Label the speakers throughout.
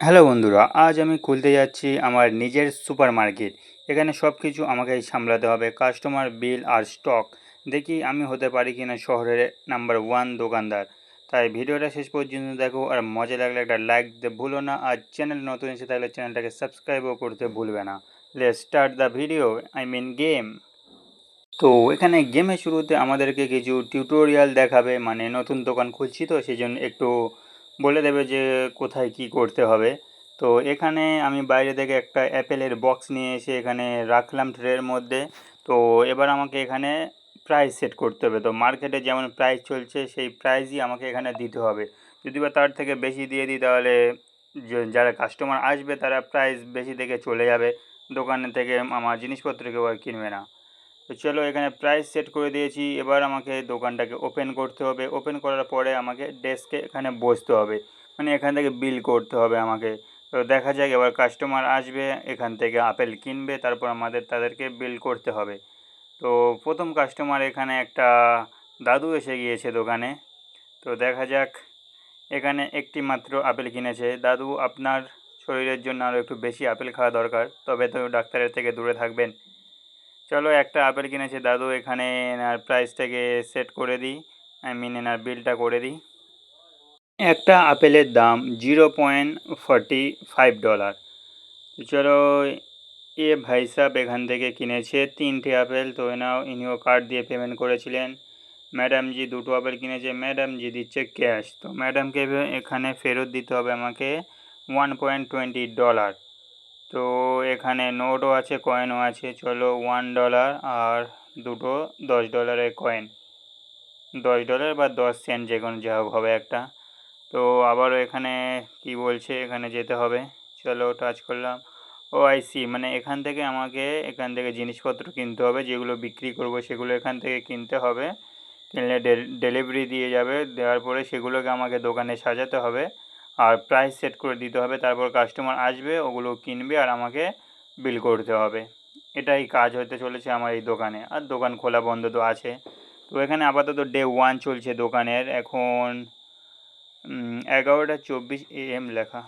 Speaker 1: Hello বন্ধুরা, আজ আমি খুলতে যাচ্ছি আমার নিজের সুপার মার্কেট এখানে সব কিছু আমাকেই সামলাতে হবে, কাস্টমার, বিল আর স্টক। দেখি আমি হতে পারি কিনা শহরের নাম্বার ওয়ান দোকানদার। তাই ভিডিওটা শেষ পর্যন্ত দেখো আর মজা লাগলে একটা লাইক দিতে ভুলো না আর চ্যানেল নতুন এসে থাকলে চ্যানেলটাকে সাবস্ক্রাইবও করতে ভুলবে না। Let start the video I mean game তো এখানে গেমের শুরুতে আমাদেরকে কিছু টিউটোরিয়াল দেখাবে মানে নতুন দোকান খুলছি তো সেই জন্য একটু বলে দেবে যে কোথায় কি করতে হবে। তো এখানে আমি বাইরে থেকে একটা অ্যাপেলের বক্স নিয়ে এসে এখানে রাখলাম ট্রের মধ্যে। তো এবার আমাকে এখানে প্রাইস সেট করতে হবে। তো মার্কেটে যেমন প্রাইস চলছে, সেই প্রাইসই আমাকে এখানে দিতে হবে। যদি বা তার থেকে বেশি দিয়ে দিই তাহলে যারা কাস্টমার আসবে তারা প্রাইস বেশি দেখে চলে যাবে। দোকানে থেকে আমার জিনিসপত্র কেউ আর কিনবে না। তো চলো এখানে প্রাইস সেট করে দিয়েছি। এবার আমাকে দোকানটাকে ওপেন করতে হবে। ওপেন করার পরে আমাকে ডেস্কে এখানে বসতে হবে। মানে এখান থেকে বিল করতে হবে আমাকে। তো দেখা যাক, এবার কাস্টমার আসবে, এখান থেকে আপেল কিনবে, তারপর আমাদের তাদেরকে বিল করতে হবে। তো প্রথম কাস্টমার এখানে একটা দাদু এসে গিয়েছে দোকানে। তো দেখা যাক, এখানে একটি মাত্র আপেল কিনেছে। দাদু, আপনার শরীরের জন্য আরও একটু বেশি আপেল খাওয়া দরকার। তবে তো ডাক্তারের থেকে দূরে থাকবেন। চলো একটা আপেল কিনেছে, দাদু, এখানে এনার প্রাইসটাকে সেট করে দিই আই মিন এনার বিলটা করে দিই। একটা আপেলের দাম zero point forty five dollar চলো, এ ভাই সাহেব এখান থেকে কিনেছে তিনটে আপেল, তো এনাও, ইনিও কার্ড দিয়ে পেমেন্ট করেছিলেন। ম্যাডাম জি দুটো আপেল কিনেছে ম্যাডাম জি দিচ্ছে ক্যাশ তো ম্যাডামকে এখানে ফেরত দিতে হবে আমাকে ওয়ান পয়েন্ট টোয়েন্টি ডলার তো এখানে নোটও আছে কয়েনও আছে। চলো ওয়ান ডলার আর দুটো দশ ডলারের কয়েন দশ ডলার বা দশ সেন্ট যে কোনো যা হোক হবে একটা। তো আবারও এখানে কি বলছে, এখানে যেতে হবে। চলো টাচ করলাম। ও আই সি মানে এখান থেকে আমাকে এখান থেকে জিনিসপত্র কিনতে হবে, যেগুলো বিক্রি করব সেগুলো এখান থেকে কিনতে হবে। কিনলে ডেলিভারি দিয়ে যাবে, দেওয়ার পরে সেগুলোকে আমাকে দোকানে সাজাতে হবে। আর প্রাইস সেট করে দিতে হবে, তারপর কাস্টমার আসবে, ওগুলো কিনবে আর আমাকে বিল করতে হবে। এটাই কাজ হতে চলেছে আমার এই দোকানে। আর দোকান খোলা বন্ধ তো আছে। তো এখানে আপাতত ডে ওয়ান চলছে দোকানের। এখন এগারোটা চব্বিশ এএম লেখা।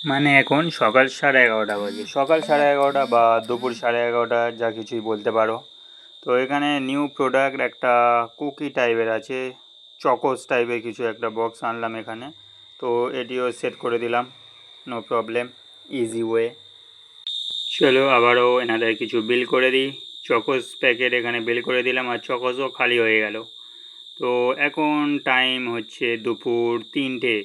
Speaker 1: মানে এখন সকাল সাড়ে এগারোটা বাজে। সকাল সাড়ে এগারোটা বা দুপুর সাড়ে এগারোটা, যা কিছুই বলতে পারো। তো এখানে নিউ প্রোডাক্ট একটা কুকি টাইপের আছে। চকোস টাইপের কিছু একটা বক্স আনলাম এখানে। তো এটিও সেট করে দিলাম নো প্রবলেম ইজি ওয়ে চলো আবারও এনাদের কিছু বিল করে দিই। চকোস প্যাকেট এখানে বিল করে দিলাম আর চকোসও খালি হয়ে গেল। তো এখন টাইম হচ্ছে দুপুর তিনটে।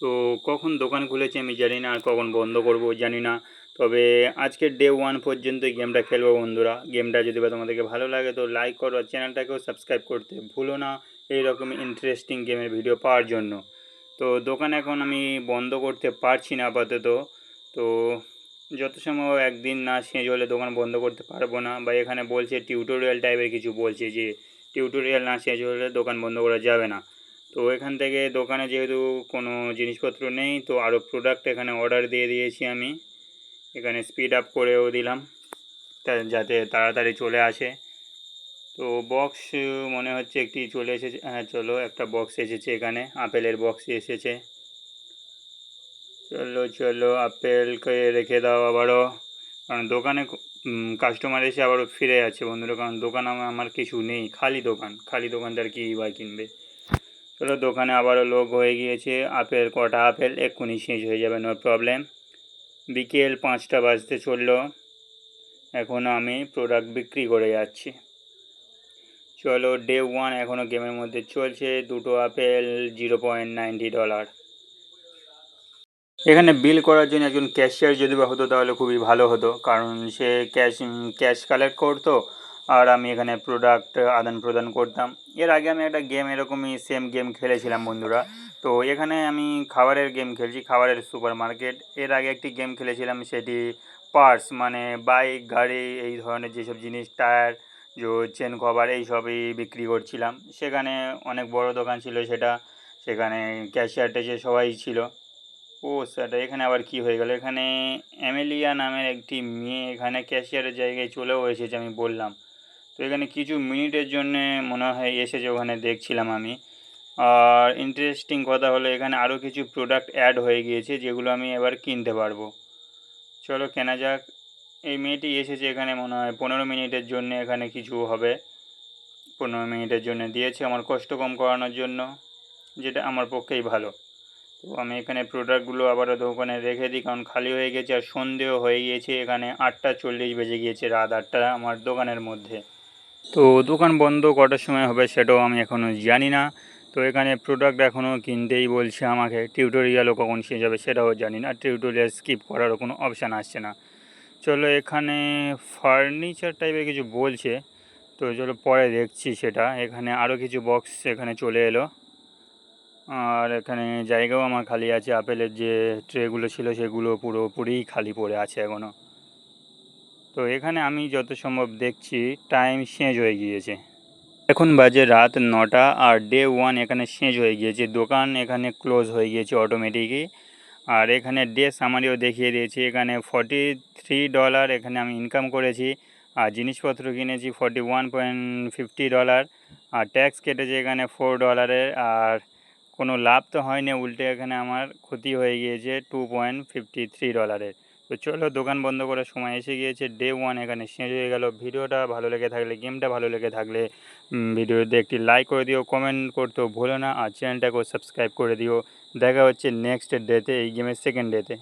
Speaker 1: তো কখন দোকান খুলেছে আমি জানি না আর কখন বন্ধ করব জানি না। তবে আজকের ডে ওয়ান পর্যন্ত গেমটা খেলব বন্ধুরা। গেমটা যদি বা তোমাদেরকে ভালো লাগে তো লাইক করো আর চ্যানেলটাকেও সাবস্ক্রাইব করতে ভুলো না। এইরকম ইন্টারেস্টিং গেমের ভিডিও পাওয়ার জন্য। তো দোকান এখন আমি বন্ধ করতে পারছি না আপাতত। তো যত সম্ভব একদিন না শেষ হলে দোকান বন্ধ করতে পারব না বা এখানে বলছে টিউটোরিয়াল টাইপের কিছু বলছে যে টিউটোরিয়াল না শেষ হলে দোকান বন্ধ করা যাবে না। তো এখান থেকে দোকানে যেহেতু কোনো জিনিসপত্র নেই, তো আরও প্রোডাক্ট এখানে অর্ডার দিয়ে দিয়েছি আমি। এখানে স্পিড আপ করেও দিলাম। যাতে তাড়াতাড়ি চলে আসে। তো বক্স মনে হচ্ছে একটি চলে এসেছে হ্যাঁ চলো, একটা বক্স এসেছে এখানে, আপেলের বক্স এসেছে। চলো চলো, আপেলকে রেখে দাও আবারও, কারণ দোকানে কাস্টমার এসে আবারও ফিরে যাচ্ছে বন্ধুরা, কারণ দোকান আমার আমার কিছু নেই, খালি দোকান, খালি দোকানদার কী বা কিনবে। চলো, দোকানে আবারও লোক হয়ে গিয়েছে, আপেল, কটা আপেল, এক্ষুনি শেষ হয়ে যাবে নো প্রবলেম বিকেল পাঁচটা বাজতে চলল এখনও আমি প্রোডাক্ট বিক্রি করে যাচ্ছি। চলো ডে ওয়ান এখনও গেমের মধ্যে চলছে, দুটো apple zero point ninety dollar এখানে বিল করার জন্য একজন ক্যাশিয়ার যদি বা হতো তাহলে খুবই ভালো হতো, কারণ সে ক্যাশ ক্যাশ কালেক্ট করতো, আর আমি এখানে প্রোডাক্ট আদান প্রদান করতাম। এর আগে আমি একটা গেম এরকমই সেম গেম খেলেছিলাম বন্ধুরা। তো এখানে আমি খাবারের গেম খেলছি, খাবারের সুপার মার্কেট এর আগে একটি গেম খেলেছিলাম, সেটি পার্টস মানে বাইক গাড়ি, এই ধরনের যেসব জিনিস টায়ার যে চেন কভার এই সবই বিক্রি করছিলাম। সেখানে অনেক বড় দোকান ছিল সেটা, সেখানে ক্যাশিয়ার টেশিয়ার সবাই ছিল। ও সেটা, এখানে আবার কি হয়ে গেল? এখানে অ্যামেলিয়া নামের একটি মেয়ে এখানে ক্যাশিয়ারের জায়গায় চলেও এসেছে আমি বললাম। তো এখানে কিছু মিনিটের জন্যে মনে হয় এসেছে ওখানে, দেখছিলাম আমি। আর ইন্টারেস্টিং কথা হলো এখানে আরও কিছু প্রোডাক্ট অ্যাড হয়ে গিয়েছে যেগুলো আমি এবার কিনতে পারব। চলো কেনা যাক। এই মেয়েটি এসেছে এখানে মনে হয় পনেরো মিনিটের জন্য, এখানে কিছু হবে। পনেরো মিনিটের জন্য দিয়েছে আমার কষ্ট কম করানোর জন্য, যেটা আমার পক্ষেই ভালো। তো আমি এখানে প্রোডাক্টগুলো আবারও দোকানে রেখে দিই, কারণ খালি হয়ে গেছে আর সন্ধেও হয়ে গিয়েছে। এখানে আটটা চল্লিশ বেজে গিয়েছে, রাত আটটা আমার দোকানের মধ্যে। তো দোকান বন্ধ কটার সময় হবে সেটাও আমি এখনও জানি না। তো এখানে প্রোডাক্ট এখনও কিনতেই বলছে আমাকে টিউটোরিয়ালও কখন শেষ হবে সেটাও জানি না। টিউটোরিয়াল স্কিপ করারও কোনো অপশান আসছে না। চলো এখানে ফার্নিচার টাইপের কিছু বলছে। তো চলো পরে দেখছি সেটা। এখানে আরও কিছু বক্স এখানে চলে এলো। আর এখানে জায়গাও আমার খালি আছে। আপেলের যে ট্রেগুলো ছিল সেগুলো পুরোপুরি খালি পড়ে আছে এখনও তো এখানে আমি যত সম্ভব দেখছি টাইম শেষ হয়ে গিয়েছে। এখন বাজে রাত নটা আর ডে ওয়ান এখানে শেষ হয়ে গিয়েছে। দোকান এখানে ক্লোজ হয়ে গিয়েছে অটোমেটিকই আর এখানে ডে সামারিও দেখিয়ে দিয়েছি। এখানে ফর্টি থ্রি ডলার এখানে আমি ইনকাম করেছি। আর জিনিসপত্র কিনেছি forty one point fifty dollar আর ট্যাক্স কেটেছে এখানে ফোর ডলারের আর কোনো লাভ তো হয়নি, উল্টে এখানে আমার ক্ষতি হয়ে গিয়েছে টু পয়েন্ট ফিফটি থ্রি ডলারের তো চলো দোকান বন্ধ করার সময় এসে গিয়েছে ডে ওয়ান এখানে শেষ হয়ে গেল। ভিডিওটা ভালো লেগে থাকলে গেমটা ভালো লেগে থাকলে ভিডিওতে একটি লাইক করে দিও কমেন্ট করতেও ভুলো না। আর চ্যানেলটাকেও সাবস্ক্রাইব করে দিও। দেখা হচ্ছে নেক্সট ডেতে এই গেমের সেকেন্ড ডেতে